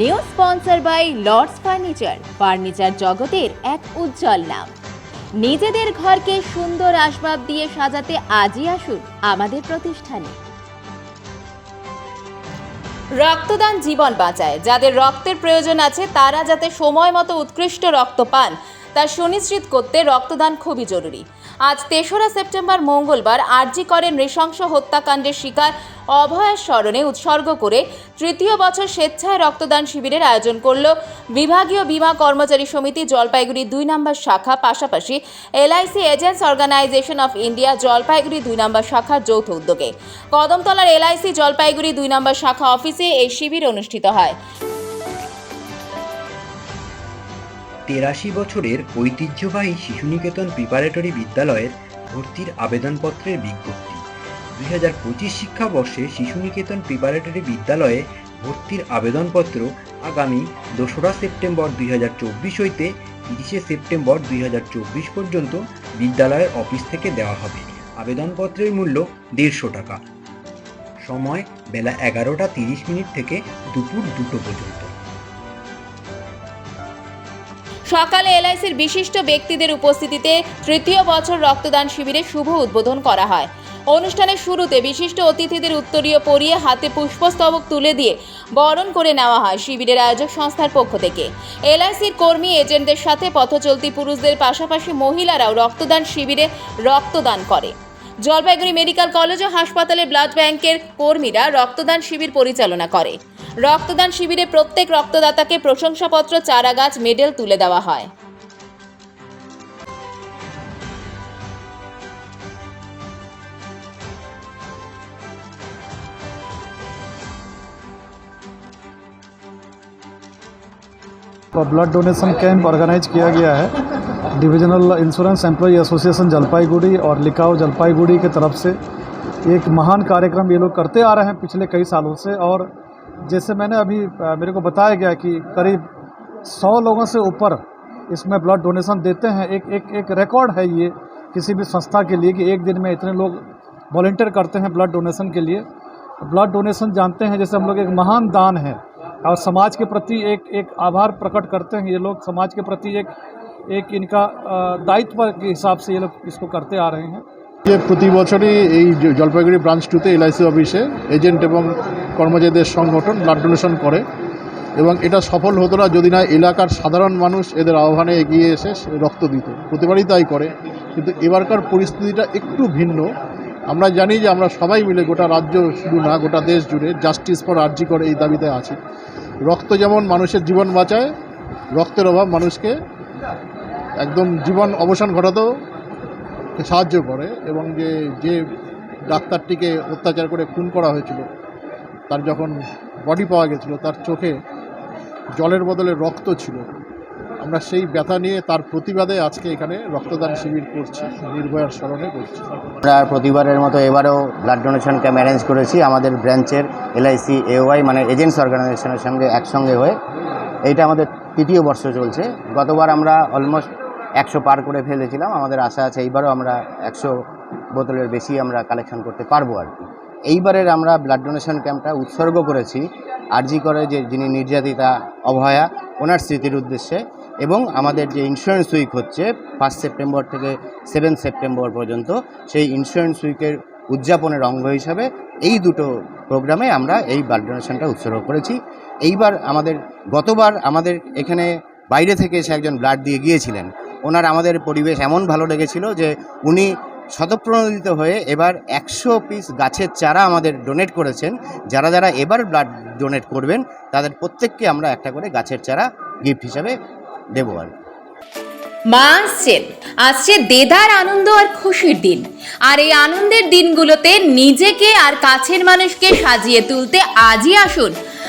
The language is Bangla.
New sponsor by Lords furniture furniture জগতের এক উজ্জ্বল নাম। নিজেদের ঘরকে সুন্দর আসবাব দিয়ে সাজাতে আজই আসুন আমাদের প্রতিষ্ঠানে। রক্তদান জীবন বাঁচায়। যাদের রক্তের প্রয়োজন আছে, তারা যাতে সময় মতো উৎকৃষ্ট রক্ত পান, তা সুনিশ্চিত করতে রক্তদান খুবই জরুরি। আজ তেসরা সেপ্টেম্বর মঙ্গলবার আরজি করে নৃশংস হত্যাকাণ্ডের শিকার অভয়ের স্মরণে উৎসর্গ করে তৃতীয় বছর স্বেচ্ছায় রক্তদান শিবিরের আয়োজন করল বিভাগীয় বীমা কর্মচারী সমিতি জলপাইগুড়ি দুই নম্বর শাখা, পাশাপাশি LIC agents organisation of India Jalpaiguri দুই নম্বর শাখার যৌথ উদ্যোগে। কদমতলার এলআইসি জলপাইগুড়ি দুই নম্বর শাখা অফিসে এই শিবির অনুষ্ঠিত হয়। তেরাশি বছরের ঐতিহ্যবাহী শিশুনিকেতন প্রিপারেটরি বিদ্যালয়ের ভর্তির আবেদনপত্রের বিজ্ঞপ্তি। দুই হাজার পঁচিশ শিক্ষাবর্ষে শিশুনিকেতন প্রিপারেটরি বিদ্যালয়ে ভর্তির আবেদনপত্র আগামী দোসরা সেপ্টেম্বর দুই হাজার চব্বিশ হইতে তিরিশে সেপ্টেম্বর দুই হাজার চব্বিশ পর্যন্ত বিদ্যালয়ের অফিস থেকে দেওয়া হবে। আবেদনপত্রের মূল্য দেড়শো টাকা। সময় বেলা এগারোটা তিরিশ মিনিট থেকে দুপুর দুটো পর্যন্ত। সকালে এলআইসির বিশিষ্ট ব্যক্তিদের উপস্থিতিতে তৃতীয় বছর রক্তদান শিবিরের শুভ উদ্বোধন করা হয়। অনুষ্ঠানের শুরুতে বিশিষ্ট অতিথিদের উত্তরীয় পরিয়ে হাতে পুষ্পস্তবক তুলে দিয়ে বরণ করে নেওয়া হয় শিবিরের আয়োজক সংস্থার পক্ষ থেকে। এলআইসির কর্মী এজেন্টদের সাথে পথচলতি পুরুষদের পাশাপাশি মহিলারাও রক্তদান শিবিরে রক্তদান করে। জলপাইগুড়ি মেডিকেল কলেজ ও হাসপাতালে ব্লাড ব্যাংকের কর্মীরা রক্তদান শিবির পরিচালনা করে। রক্তদান শিবিরে প্রত্যেক রক্তদাতাকে প্রশংসাপত্র চারাগাছ মেডেল তুলে দেওয়া হয় ब्लड डोनेशन कैंप ऑर्गेनाइज किया गया है divisional insurance employ association Jalpaiguri और लिकाओ जलपाईगुड़ी की तरफ से एक महान कार्यक्रम ये लोग करते आ रहे हैं पिछले कई सालों से और जैसे मैंने अभी मेरे को बताया गया कि करीब सौ लोगों से ऊपर इसमें ब्लड डोनेशन देते हैं। एक एक एक रिकॉर्ड है ये किसी भी संस्था के लिए कि एक दिन में इतने लोग वॉल्टियर करते हैं ब्लड डोनेशन के लिए। ब्लड डोनेशन जानते हैं, जैसे हम लोग एक महान दान है और समाज के प्रति एक एक आभार प्रकट करते हैं। ये लोग समाज के प्रति एक एक इनका दायित्व के हिसाब से ये लोग इसको करते आ रहे हैं। যে প্রতি বছরই এই জলপাইগুড়ি ব্রাঞ্চ টুতে এলআইসি অফিসে এজেন্ট এবং কর্মচারীদের সংগঠন ব্লাড ডোনেশন করে এবং এটা সফল হতো না যদি না এলাকার সাধারণ মানুষ এদের আহ্বানে এগিয়ে এসে রক্ত দিত। প্রতিবারই তাই করে। কিন্তু এবারকার পরিস্থিতিটা একটু ভিন্ন। আমরা জানি যে আমরা সবাই মিলে গোটা রাজ্য শুধু না, গোটা দেশ জুড়ে জাস্টিস ফর আর্জি করে এই দাবিতে আছি। রক্ত যেমন মানুষের জীবন বাঁচায়, রক্তের অভাব মানুষকে একদম জীবন অবসান ঘটাতেও সাহায্য করে এবং যে যে ডাক্তারটিকে অত্যাচার করে খুন করা হয়েছিল, তার যখন বডি পাওয়া গেছিল, তার চোখে জলের বদলে রক্ত ছিল, আমরা সেই ব্যথা নিয়ে তার প্রতিবাদে আজকে এখানে রক্তদান শিবির করছি, নির্ভয়ার স্মরণে করছি। আমরা প্রতিবারের মতো এবারও ব্লাড ডোনেশন ক্যাম্প অ্যারেঞ্জ করেছি, আমাদের ব্রাঞ্চের এলআইসি এওয়াই মানে এজেন্টস অর্গানাইজেশনের সঙ্গে একসঙ্গে হয়ে, এইটা আমাদের তৃতীয় বর্ষ চলছে, গতবার আমরা অলমোস্ট একশো পার করে ফেলেছিলাম। আমাদের আশা আছে এইবারও আমরা একশো বোতলের বেশি আমরা কালেকশন করতে পারব আর কি। এইবারের আমরা ব্লাড ডোনেশন ক্যাম্পটা উৎসর্গ করেছি আরজি করে যে, যিনি নির্যাতিতা অভয়া ওনার স্মৃতির উদ্দেশ্যে এবং আমাদের যে ইন্স্যুরেন্স উইক হচ্ছে ফার্স্ট সেপ্টেম্বর থেকে সেভেন সেপ্টেম্বর পর্যন্ত, সেই ইন্স্যুরেন্স উইকের উদযাপনের অঙ্গ হিসাবে এই দুটো প্রোগ্রামে আমরা এই ব্লাড ডোনেশনটা উৎসর্গ করেছি। এইবার আমাদের, গতবার আমাদের এখানে বাইরে থেকে এসে একজন ব্লাড দিয়ে গিয়েছিলেন। ওনার আমাদের পরিবেশ এমন ভালো লেগেছিল যে উনি স্বতঃপ্রণোদিত হয়ে এবার একশো পিস গাছের চারা আমাদের ডোনেট করেছেন। যারা যারা এবার ব্লাড ডোনেট করবেন, তাদের প্রত্যেককে আমরা একটা করে গাছের চারা গিফট হিসাবে দেবো আর মা আসছেন। আসছে দেদার আনন্দ আর খুশির দিন। আর এই আনন্দের দিনগুলোতে নিজেকে আর কাছের মানুষকে সাজিয়ে তুলতে আজই আসুন